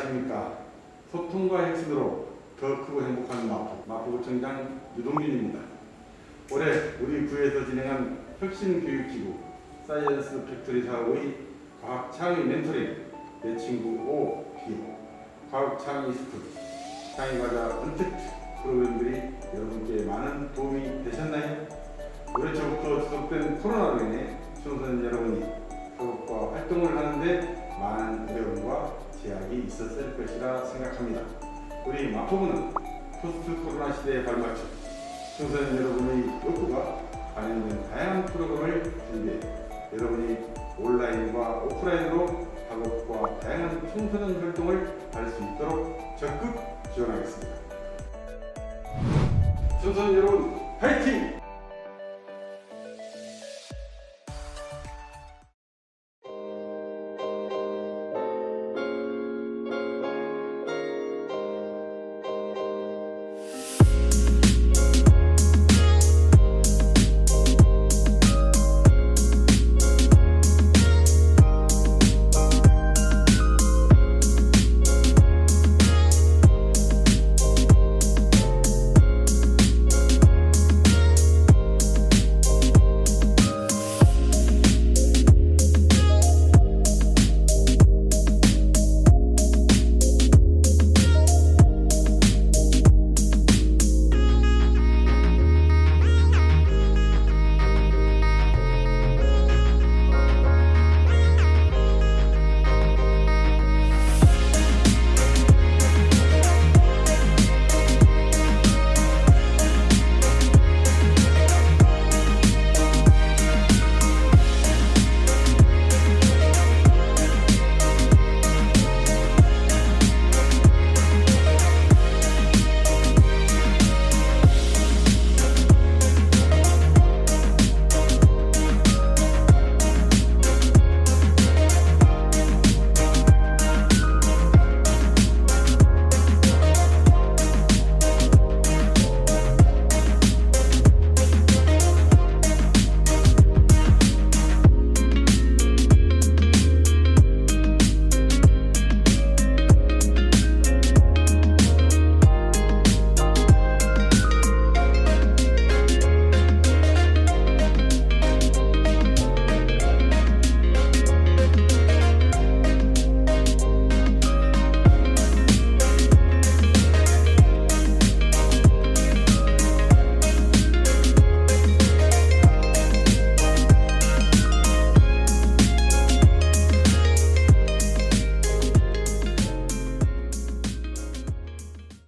안녕하십니까. 소통과 혁신으로 더 크고 행복한 마포, 마포구청장 유동균입니다. 올해 우리 구에서 진행한 혁신교육기구 사이언스 팩토리 사업의 과학 창의 멘토링 내 친구 오 기호 과학 창의 스쿨 창의과자 언택트 프로그램들이 여러분께 많은 도움이 되셨나요? 올해 초부터 지속된 코로나로 인해 청소년 여러분이 학업과 활동을 하는데 많은 어려움과 제약이 있었을 것이라 생각합니다. 우리 마포구는 포스트 코로나 시대에 발맞춰 청소년 여러분의 욕구가 반영된 다양한 프로그램을 준비해 여러분이 온라인과 오프라인으로 학업과 다양한 청소년 활동을 할 수 있도록 적극 지원하겠습니다. 청소년 여러분, 파이팅!